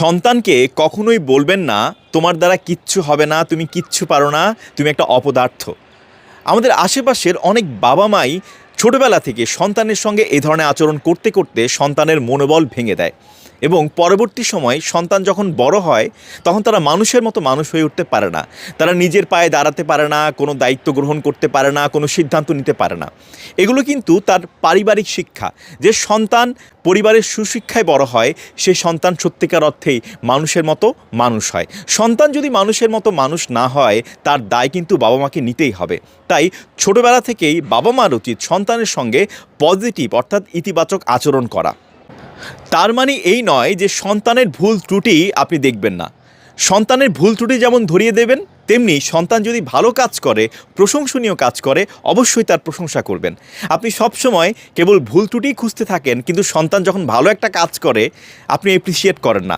সন্তানকে কখনোই বলবেন না, তোমার দ্বারা কিচ্ছু হবে না, তুমি কিচ্ছু পারো না, তুমি একটা অপদার্থ। আমাদের আশেপাশের অনেক বাবা মাই ছোটবেলা থেকে সন্তানের সঙ্গে এ ধরনের আচরণ করতে করতে সন্তানের মনোবল ভেঙে দেয়। এবং পরবর্তী সময় সন্তান যখন বড় হয়, তখন তারা মানুষের মতো মানুষ হয়ে উঠতে পারে না। তারা নিজের পায়ে দাঁড়াতে পারে না, কোনো দায়িত্ব গ্রহণ করতে পারে না, কোনো সিদ্ধান্ত নিতে পারে না। এগুলো কিন্তু তার পারিবারিক শিক্ষা, যে সন্তান পরিবারের সুশিক্ষায় বড় হয়, সে সন্তান সত্যিকার অর্থেই মানুষের মতো মানুষ হয়। সন্তান যদি মানুষের মতো মানুষ না হয়, তার দায় কিন্তু বাবা মাকে নিতেই হবে। তাই ছোটবেলা থেকেই বাবা মার উচিত সন্তানের সঙ্গে পজিটিভ অর্থাৎ ইতিবাচক আচরণ করা। তার মানে এই নয় যে সন্তানের ভুল ত্রুটি আপনি দেখবেন না। সন্তানের ভুল ত্রুটি যেমন ধরিয়ে দেবেন, তেমনি সন্তান যদি ভালো কাজ করে, প্রশংসনীয় কাজ করে, অবশ্যই তার প্রশংসা করবেন। আপনি সবসময় কেবল ভুল ত্রুটি খুঁজতে থাকেন, কিন্তু সন্তান যখন ভালো একটা কাজ করে, আপনি অ্যাপ্রিসিয়েট করেন না।